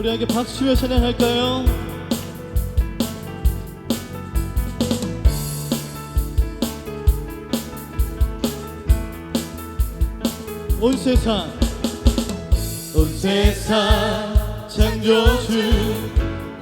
우리에게 박수 치며 찬양할까요? 온 세상 온 세상 창조주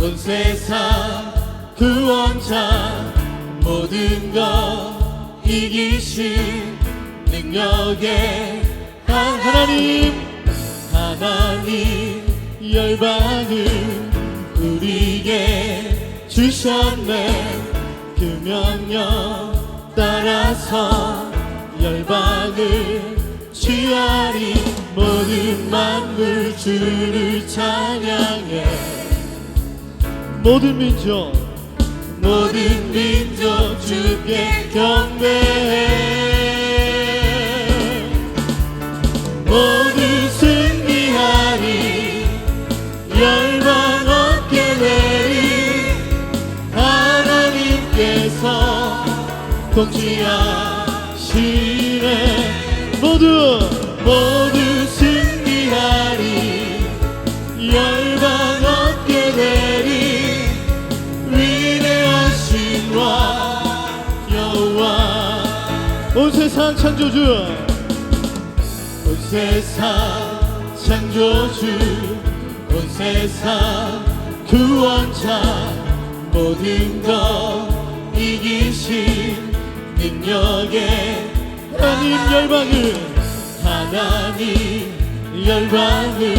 온 세상 구원자 모든 것 이기신 능력의 한 하나님 하나님 열방을 우리에게 주셨네. 그 명령 따라서 열방을 취하리. 모든 만물 주를 찬양해. 모든 민족 모든 민족 주께 경배 세상 창조주. 온 세상 창조주. 온 세상 구원자. 모든 것 이기신 능력의 하나님 열방을 하나님 열방을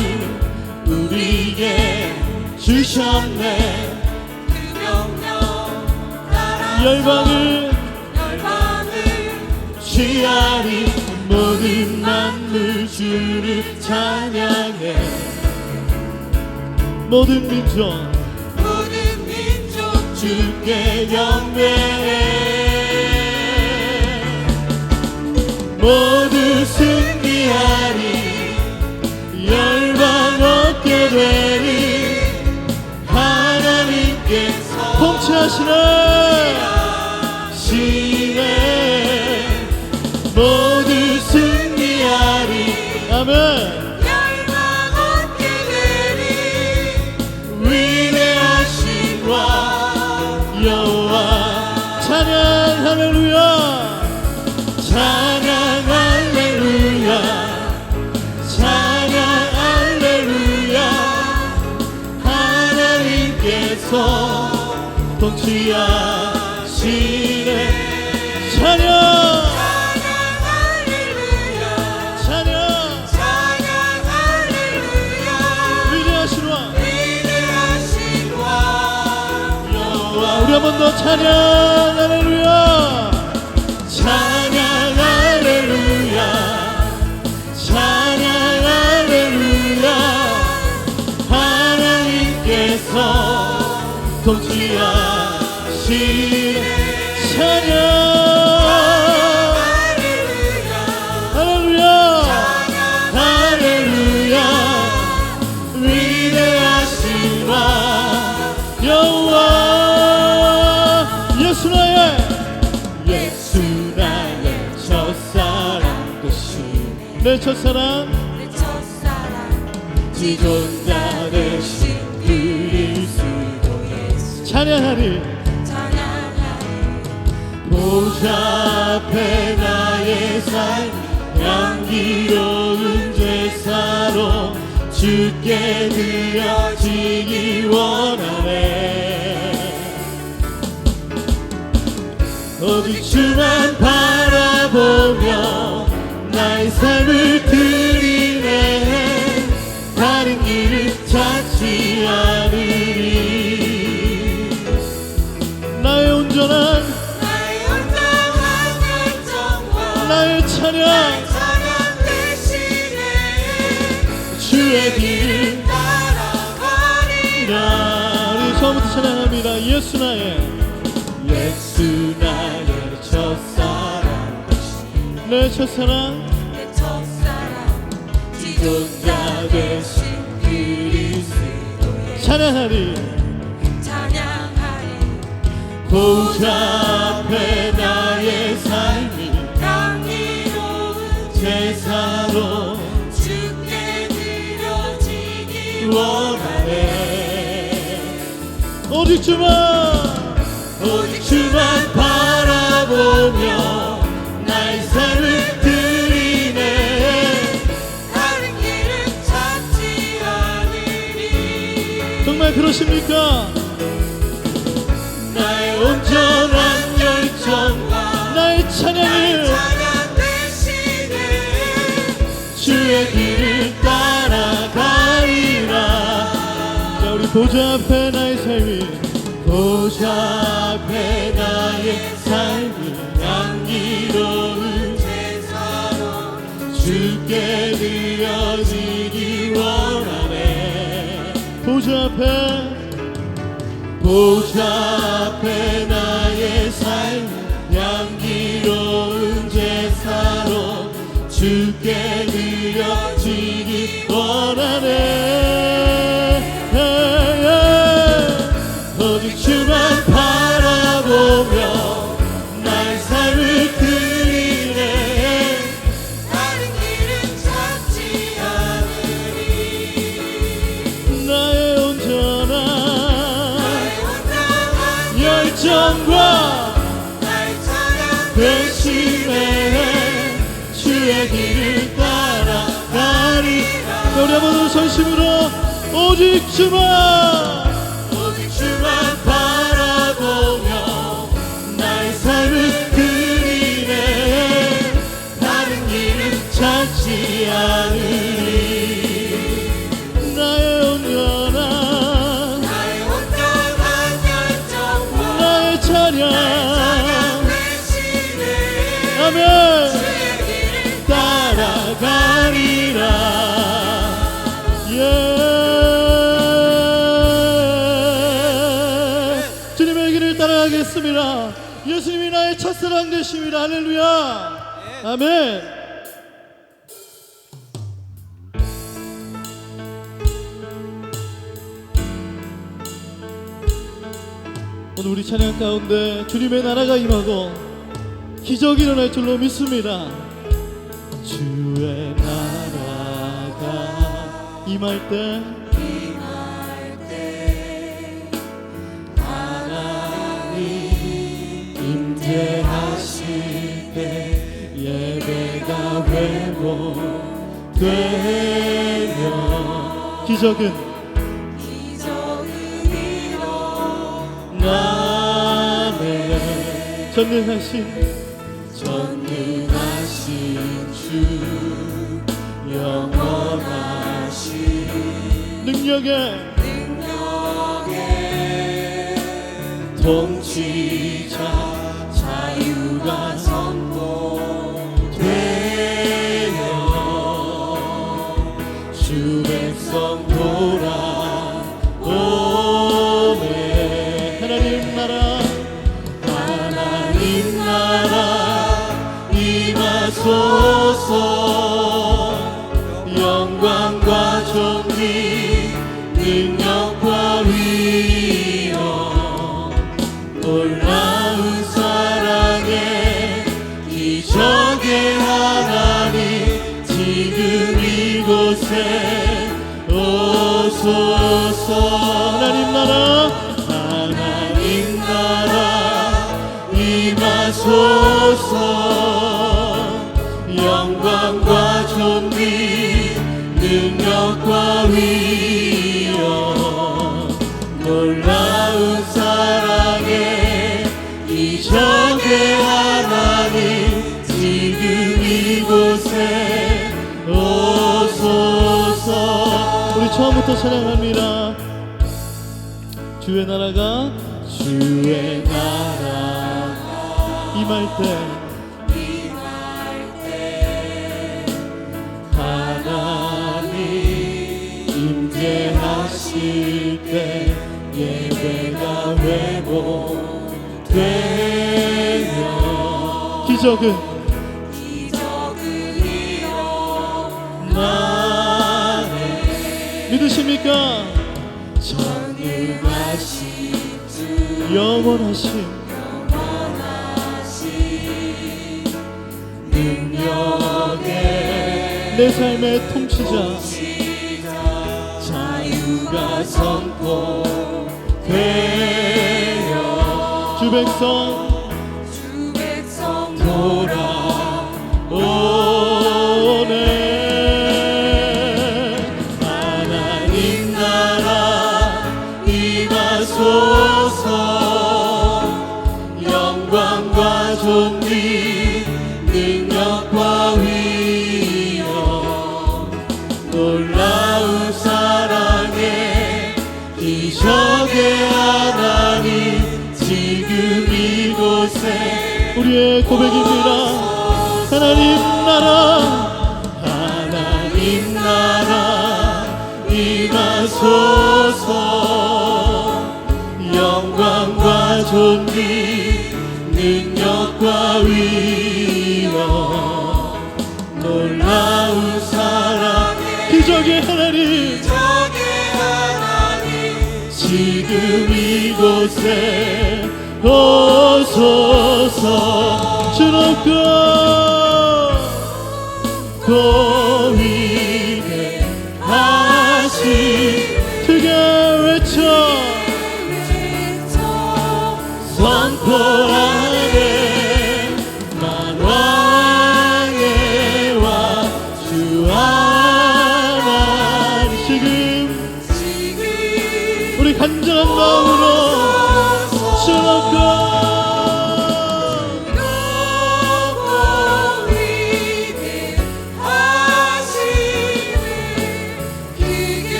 우리에게 주셨네. 그 명령 열방을 취하리 모든 만물 주를 찬양해. 모든 민족 모든 민족 주께 경배해. 모두 승리하리. 열방 얻게 되리. 하나님께서 통치하시네 찬양 할렐루야. 찬양 할렐루야. 찬양 할렐루야. 하나님께서 통치하 한 번 더 찬양. 할렐 내 첫사랑. 내 첫사랑. 지존자 되신 그리스도 예수. 찬양하리. 찬양하리. 보좌 앞에 나의 삶 향기로운 제사로 주께 드려지기 원하네. 오직 주만 바라보며 나의 삶을 드리네. 다른 길을 찾지 않으리. 나의 온전한 나의 온전한 열정과 나의 찬양. 찬양 대신에 주의 길을 따라가리라. 나 우리 처음부터 찬양합니다. 예수 나의. 예수 나의 첫사랑. 내 첫사랑 모든 자 되신 그리스도 찬양하리. 찬양하리. 보좌 앞에 나의 삶이 감미로운 제사로 죽게 드려지기 원하네. 어, 오직 주만 정말 그러십니까? 나의 온전한 열정과 나의 찬양을 찬양 대신에 주의 길을 따라가리라. 자 우리 보좌 앞에 나의 삶이. 보좌 앞에 나의 삶이 향기로운 제사로 주께 드려지기 원하네 보좌 앞에 보좌 앞에 나의 삶 향기로운 제사로 주께 드려지기 원하네 우리 한번 전심으로 오직 주만 예수님이 나의 첫사랑 되십니다. 할렐루야. 아멘. 오늘 우리 찬양 가운데 주님의 나라가 임하고 기적이 일어날 줄로 믿습니다. 주의 나라가 임할 때 되며 기적은 기적은 나네 전능하신 전능하신 주 영원하신 능력의 통치자 임하소서. 영광과 존귀 능력과 위엄 놀라운 사랑에 기적의 하나님 지금 이곳에 오소서. 하나님 나라 하나님 나라 임하소 우리 처음부터 찬양합니다. 주의 나라가 주의 나라 임할 때. 하나님 임재하실 때 예배가 회복되며 기적은 믿으십니까? 전능하신 영원하신 영원하신 능력의 내 삶의 통치자, 통치자 자유가 선포되어 주 백성 우리의 고백입니다. 하나님 나라 하나님 나라 임하소서 영광과 존귀 능력과 위엄 놀라운 사랑 기적의 하나님. 지금 이곳에 거소서 주님 거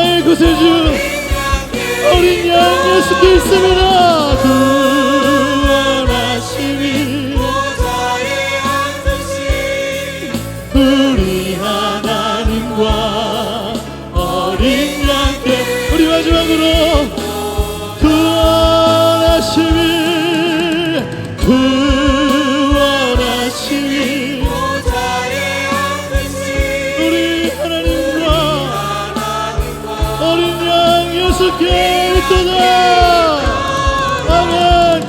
나의 구세주 어린 양 예수 그리스도입니다. 예수 그리스도다 나는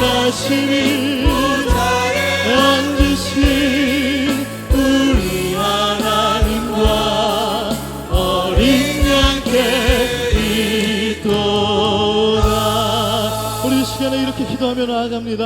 구원하시니 만드신 우리 하나님과 어린 양께 있도다 우리 시간에 이렇게 기도하며 나아갑니다.